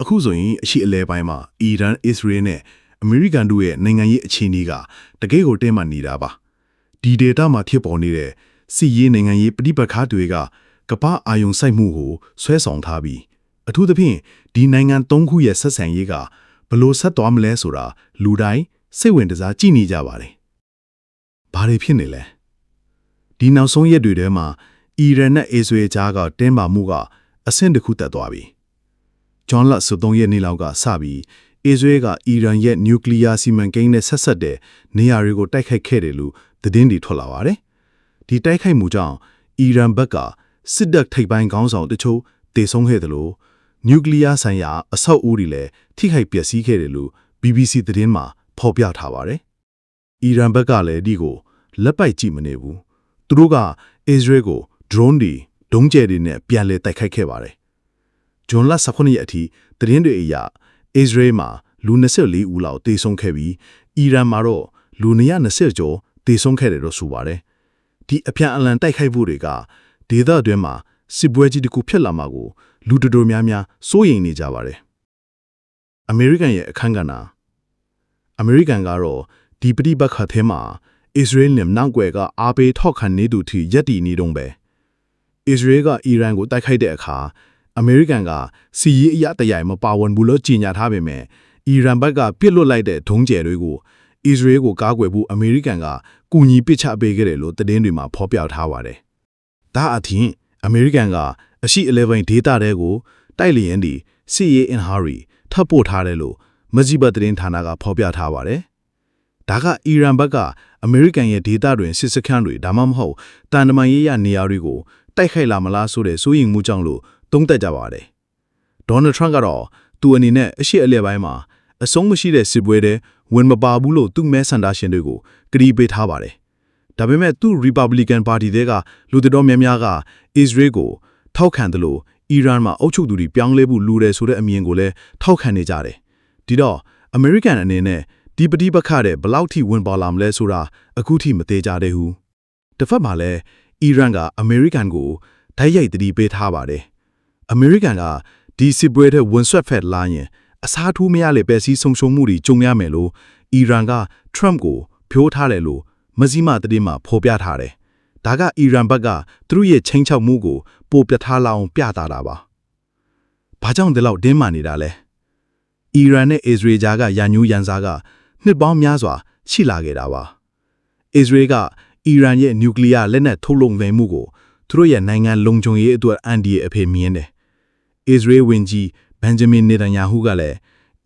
အခုဆိုရင်အရှိအလဲပိုင်းမှာအီရန်အစ္စရေးနဲ့အမေရိကန်တို့ရဲ့နိုင်ငံရေးအခြေအနေကတကယ့်ကိုတင်းမာနေတာပါဒီဒေတာမှာဖြစ်ပေါ်နေတဲ့စီရေးနိုင်ငံရေးပဋိပက္ခတွေကကပ္ပအာယုံစိုက်မှုကိုဆွဲဆောင်ထားပြီးအထူးသဖြင့်ဒီနိုင်ငံသုံးခုရဲ့ဆက်ဆံရေးကဘယ်လို့ဆက်သွားမလဲဆိုတာလူတိုင်းစိတ်ဝင်စားကြည့်နေကြပါတယ်ဘာတွေဖြစ်နေလဲဒီနောက်ဆုံးရက်တွေထဲမှာအီရန်နဲ့အစ္စရေးကြားကတင်းမာမှုကအဆင့်တစ်ခုတက်သွားပြီ ဂျွန်လ73ရက်နေ့လောက်ကစပြီးအစ္စရေးကအီရန်ရဲ့နျူကလ িয়ার စီမံကိန်းနဲ့ဆက်ဆက်တဲ့နေရာတွေကိုတိုက်ခိုက်ခဲ့တယ်လို့သတင်းတွေထွက်လာပါတယ်။ဒီတိုက်ခိုက်မှုကြောင့်အီရန်ဘက်ကစစ်တပ်ထိပ်ပိုင်းခေါင်းဆောင်တချို့တေဆုံးခဲ့တယ်လို့နျူကလ িয়ার ဆိုင်ရာအဆောက်အဦတွေလည်းထိခိုက်ပျက်စီးခဲ့တယ်လို့ BBC သတင်းမှာဖော်ပြထားပါတယ်။အီရန်ဘက်ကလည်းဒီကိုလက်ပိုက်ကြည့်မနေဘူး။သူတို့ကအစ္စရေးကို drone တွေဒုံးကျဲတွေနဲ့ပြန်လည်တိုက်ခိုက်ခဲ့ပါတယ်။ ဂျွန်လ18ရက်အထိသတင်းတွေအရအစ္စရေးမှာလူ24ဦးလောက်တေဆုံးခဲ့ပြီးအီရန်မှာတော့လူ220ကျော်တေဆုံးခဲ့တယ်လို့ဆိုပါတယ်။ဒီအပြန်အလှန်တိုက်ခိုက်မှုတွေကဒေသအတွင်းမှာစစ်ပွဲကြီးတစ်ခုဖြစ်လာမှာကိုလူတော်တော်များများစိုးရိမ်နေကြပါတယ်။အမေရိကန်ရဲ့အခမ်းကဏ္ဍအမေရိကန်ကတော့ဒီပဋိပက္ခထဲမှာအစ္စရေးနဲ့နောက်ွယ်ကအားပေးထောက်ခံနေသူထိရက်တည်နေတုံးပဲ။အစ္စရေးကအီရန်ကိုတိုက်ခိုက်တဲ့အခါ အမေရိကန်ကစီရေးအရတရိုင်မပါဝင်ဘူးလို့ကြေညာထားပေမဲ့အီရန်ဘက်ကပြစ်လွတ်လိုက်တဲ့ဒုံးကျယ်တွေကိုအစ္စရေးကိုကာကွယ်ဖို့အမေရိကန်ကကူညီပစ်ချပေးခဲ့တယ်လို့သတင်းတွေမှာဖော်ပြထားပါတယ်။ဒါအပြင်အမေရိကန်ကအရှိ11ဒေတာတဲကိုတိုက်လျင်ဒီစီရေးအင်ဟာရီထပ်ပို့ထားတယ်လို့မဂျီဘတ်သတင်းဌာနကဖော်ပြထားပါတယ်။ဒါကအီရန်ဘက်ကအမေရိကန်ရဲ့ဒေတာတွင်စစ်စခန်းတွေဒါမှမဟုတ်တန်တမန်ရေးရနေရာတွေကိုတိုက်ခိုက်လာမလားဆိုတဲ့စိုးရိမ်မှုကြောင့်လို့ သုံးသပ်ကြပါတယ်။ဒေါ်နယ်ထရန့်ကတော့သူအနေနဲ့အရှိအလယ်ပိုင်းမှာအဆုံးမရှိတဲ့စစ်ပွဲတွေဝင်မပါဘူးလို့သူ့မဲဆန္ဒရှင်တွေကိုကတိပေးထားပါတယ်။ဒါပေမဲ့သူ့ Republican Party တွေကလူတော်များများကအစ္စရေးကိုထောက်ခံတယ်လို့အီရန်မှာအုပ်ချုပ်သူတွေပြောင်းလဲဖို့လိုတယ်ဆိုတဲ့အမြင်ကိုလည်းထောက်ခံနေကြတယ်။ဒီတော့အမေရိကန်အနေနဲ့ဒီပဋိပက္ခတဲ့ဘယ်လောက်ထိဝင်ပါလာမလဲဆိုတာအခုထိမသေးကြသေးဘူး။တစ်ဖက်မှာလည်းအီရန်ကအမေရိကန်ကိုဓာတ်ရိုက်တတိပေးထားပါတယ်။ အမေရိကန်ကဒီစစ်ပွဲတဲ့ဝန်ဆွတ်ဖက်လာရင်အစားထိုးမရလေပဲစီးဆုံရှုံမှုတွေကြုံရမယ်လို့အီရန်က Trump ကိုဖြိုးထားတယ်လို့မဇီမာတတိမှာဖော်ပြထားတယ်။ဒါကအီရန်ဘက်ကသူတို့ရဲ့ချင်းချောက်မှုကိုပိုပြထားလာအောင်ပြတာတာပါ။ဘာကြောင့်ဒီလောက်တင်းမာနေတာလဲ။အီရန်နဲ့အစ္စရေးကြားကရန်ညူးရန်စားကနှစ်ပေါင်းများစွာရှိလာခဲ့တာပါ။အစ္စရေးကအီရန်ရဲ့နျူကလ িয়ার လက်နက်ထုတ်လုပ်နေမှုကိုသူတို့ရဲ့နိုင်ငံလုံခြုံရေးအတွက်အန်ဒီရဲ့အဖေမြင်တယ်။ အစ္စရေးဝန်ကြီးဘန်ဂျမင်နေတန်ယာဟုကလည်း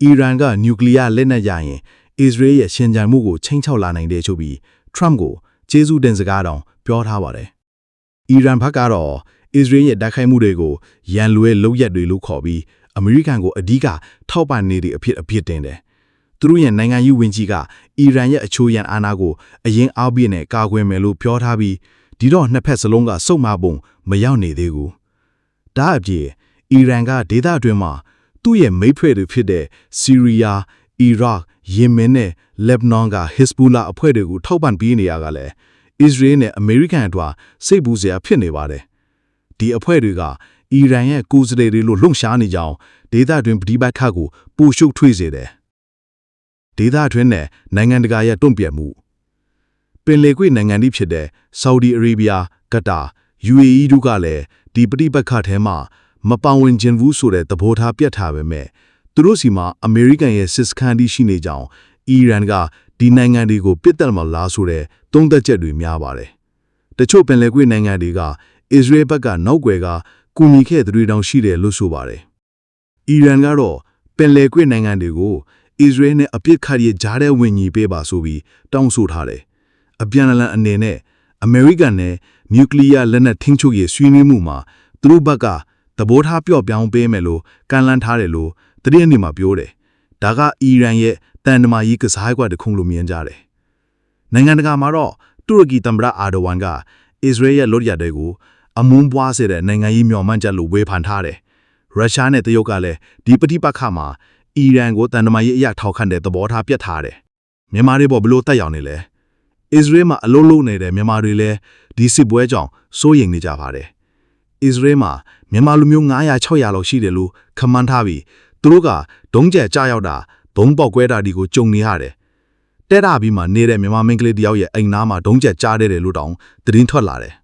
အီရန်ကနျူကလ িয়ার လက်နက်ရရင်အစ္စရေးရဲ့ရှင်ကြံမှုကိုချိန်ချောက်လာနိုင်တယ်ဆိုပြီး Trump ကိုကျေးဇူးတင်စကားတောင်ပြောထားပါတယ်။အီရန်ဘက်ကတော့အစ္စရေးရဲ့တိုက်ခိုက်မှုတွေကိုရန်လွဲလုပ်ရက်တွေလို့ခေါ်ပြီးအမေရိကန်ကိုအဓိကထောက်ပံ့နေတဲ့အဖြစ်အဖြစ်တင်တယ်။သူတို့ရဲ့နိုင်ငံရေးဝန်ကြီးကအီရန်ရဲ့အချိုးရန်အာဏာကိုအရင်အောက်ပြည့်နဲ့ကာကွယ်မယ်လို့ပြောထားပြီးဒီတော့နှစ်ဖက်စလုံးကစုံမပုံမရောက်နေသေးဘူး။ဒါအပြင် အီရန်ကဒေသအတွင်းမှာသူ့ရဲ့မိတ်ဖက်တွေဖြစ်တဲ့ဆီးရီးယား၊အီရတ်၊ယီမင်နဲ့လက်ဘနွန်ကဟစ်စဘူလာအဖွဲ့တွေကိုထောက်ပံ့ပေးနေရကလည်းအစ္စရေးနဲ့အမေရိကန်အတွက်စိတ်ပူစရာဖြစ်နေပါတယ်။ဒီအဖွဲ့တွေကအီရန်ရဲ့ကိုယ်စားလှယ်တွေလို့လှုံ့ရှားနေကြောင်းဒေသတွင်းပဋိပက္ခကိုပိုရှုပ်ထွေးစေတယ်။ဒေသတွင်းနဲ့နိုင်ငံတကာရဲ့တုံ့ပြန်မှုပင်လေကွေ့နိုင်ငံတွေဖြစ်တဲ့ဆော်ဒီအာရေဗျကတာ UAE တို့ကလည်းဒီပဋိပက္ခထဲမှာ မပောင်ဝင်ခြင်းဘူးဆိုတဲ့သဘောထားပြတ်ထားပေမဲ့သူတို့စီမှာအမေရိကန်ရဲ့စစ်စခန်းတီးရှိနေကြောင်းအီရန်ကဒီနိုင်ငံတွေကိုပစ်တက်မလားဆိုတဲ့သုံးသက်ချက်တွေများပါတယ်။တချို့ပင်လယ်ကွေ့နိုင်ငံတွေကအစ္စရေးဘက်ကနောက်ွယ်ကကူညီခဲ့တဲ့တွေတောင်ရှိတယ်လို့ဆိုပါတယ်။အီရန်ကတော့ပင်လယ်ကွေ့နိုင်ငံတွေကိုအစ္စရေးနဲ့အပြစ်ခတ်ရကြားတဲ့ဝင်ညီပေးပါဆိုပြီးတောင်းဆိုထားတယ်။အပြန်အလှန်အနေနဲ့အမေရိကန်နဲ့နျူကလ িয়ার လက်နက်ထိန်းချုပ်ရေးဆွေးနွေးမှုမှာသူတို့ဘက်က သဘောထားပြော့ပြောင်းပေးမယ်လို့ကန့်လန့်ထားတယ်လို့တတိယနေ့မှာပြောတယ်။ဒါကအီရန်ရဲ့တန်တမာရေးကစားကွက်တစ်ခုလို့မြင်ကြတယ်။နိုင်ငံတကာမှာတော့တူရကီသမ္မတအာဒိုဝမ်ကအစ္စရေးရဲ့လွတ်ရတဲ့ကိုအမုန်းပွားစေတဲ့နိုင်ငံရေးမျှော်မှန်းချက်လို့ဝေဖန်ထားတယ်။ရုရှားနဲ့တရုတ်ကလည်းဒီပဋိပက္ခမှာအီရန်ကိုတန်တမာရေးအရာထောက်ခံတဲ့သဘောထားပြတ်ထားတယ်။မြန်မာတွေပေါ်ဘလို့တက်ရောက်နေလဲ။အစ္စရေးမှာအလုံးလုံးနေတဲ့မြန်မာတွေလည်းဒီစစ်ပွဲကြောင့်စိုးရိမ်နေကြပါတယ်။ အစ္စရေးမှာမြန်မာလူမျိုး900 600လောက်ရှိတယ်လို့ခန့်မှန်းထားပြီးသူတို့ကဒုံးကျက်ကြားရောက်တာဘုံပေါက်ကွဲတာဒီကိုကြုံနေရတယ်တဲတာပြီးမှနေတဲ့မြန်မာမင်းကလေးတယောက်ရဲ့အိမ်နားမှာဒုံးကျက်ကြားတယ်လို့တောင်သတင်းထွက်လာတယ်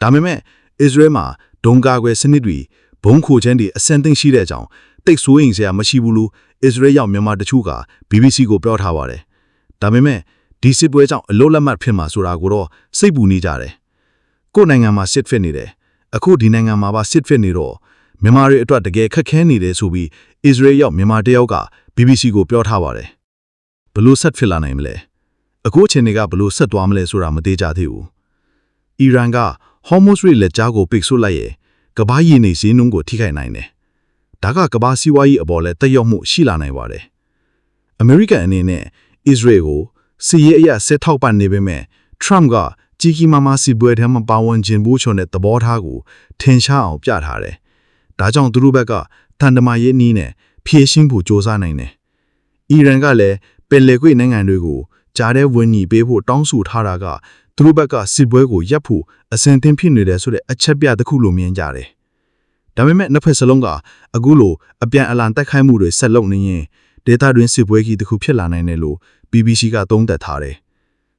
ဒါပေမဲ့အစ္စရေးမှာဒုံကာကွယ်စနစ်တွေဘုံခိုချင်းတွေအစင်သိမ့်ရှိတဲ့အကြောင်းတိတ်ဆိုးရင်စရာမရှိဘူးလို့အစ္စရေးရောက်မြန်မာတချို့က BBC ကိုပြောထားပါတယ်ဒါပေမဲ့ဒီစစ်ပွဲကြောင့်အလို့လက်မှတ်ဖြစ်မှာဆိုတာကိုတော့စိတ်ပူနေကြတယ်ကိုယ့်နိုင်ငံမှာစစ်ဖစ်နေတယ် အခုဒီနိုင်ငံမှာပါစစ်ဖစ်နေတော့မြန်မာတွေအတွက်တကယ်ခက်ခဲနေတယ်ဆိုပြီးအစ္စရေးရောက်မြန်မာတယောက်က BBC ကိုပြောထားပါတယ်ဘလို့ဆက်ဖြစ်လာနိုင်မလဲအခုအချိန်တွေကဘလို့ဆက်သွားမလဲဆိုတာမသေးကြသေးဘူးအီရန်ကဟော်မုစ်ရီလက်ကြားကိုပိတ်ဆို့လိုက်ရဲ့ကမ္ဘာရည်နေစည်းနှုန်းကိုထိခိုက်နိုင်တယ်ဒါကကမ္ဘာစီးပွားရေးအပေါ်လဲတက်ရောက်မှုရှိလာနိုင်ပါတယ်အမေရိကန်အနေနဲ့အစ္စရေးကိုစီးရေးအရဆက်ထောက်ပံ့နေပေမဲ့ Trump က ကြီးကြီးမားမားစီပွဲထဲမှာပါဝင်ခြင်းဘူးချုံတဲ့သဘောထားကိုထင်ရှားအောင်ပြထားတယ်။ဒါကြောင့်သူတို့ဘက်ကတန်တမာရေးနည်းနဲ့ဖြည့်ရှင်းဖို့စ조사နိုင်တယ်။အီရန်ကလည်းပင်လယ်ကွေ့နိုင်ငံတွေကိုကြားတဲ့ဝန်ကြီးပေးဖို့တောင်းဆိုထားတာကသူတို့ဘက်ကစစ်ပွဲကိုရပ်ဖို့အစဉ်သင်ဖြစ်နေတယ်ဆိုတဲ့အချက်ပြတစ်ခုလိုမြင်ကြတယ်။ဒါပေမဲ့နှစ်ဖက်စလုံးကအခုလိုအပြန်အလှန်တိုက်ခိုက်မှုတွေဆက်လုပ်နေရင်ဒေတာတွင်စစ်ပွဲကြီးတစ်ခုဖြစ်လာနိုင်တယ်လို့ BBC ကသုံးသပ်ထားတယ်။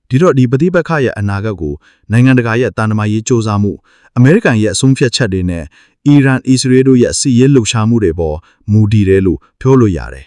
ဒီတော့ဒီပဋိပက္ခရဲ့အနာဂတ်ကိုနိုင်ငံတကာရဲ့တန်တမာရေးစ조사မှုအမေရိကန်ရဲ့အဆုံးဖြတ်ချက်တွေနဲ့အီရန်အစ္စရေးတို့ရဲ့စစ်ရေးလှုပ်ရှားမှုတွေပေါ်မူတည်တယ်လို့ပြောလို့ရတယ်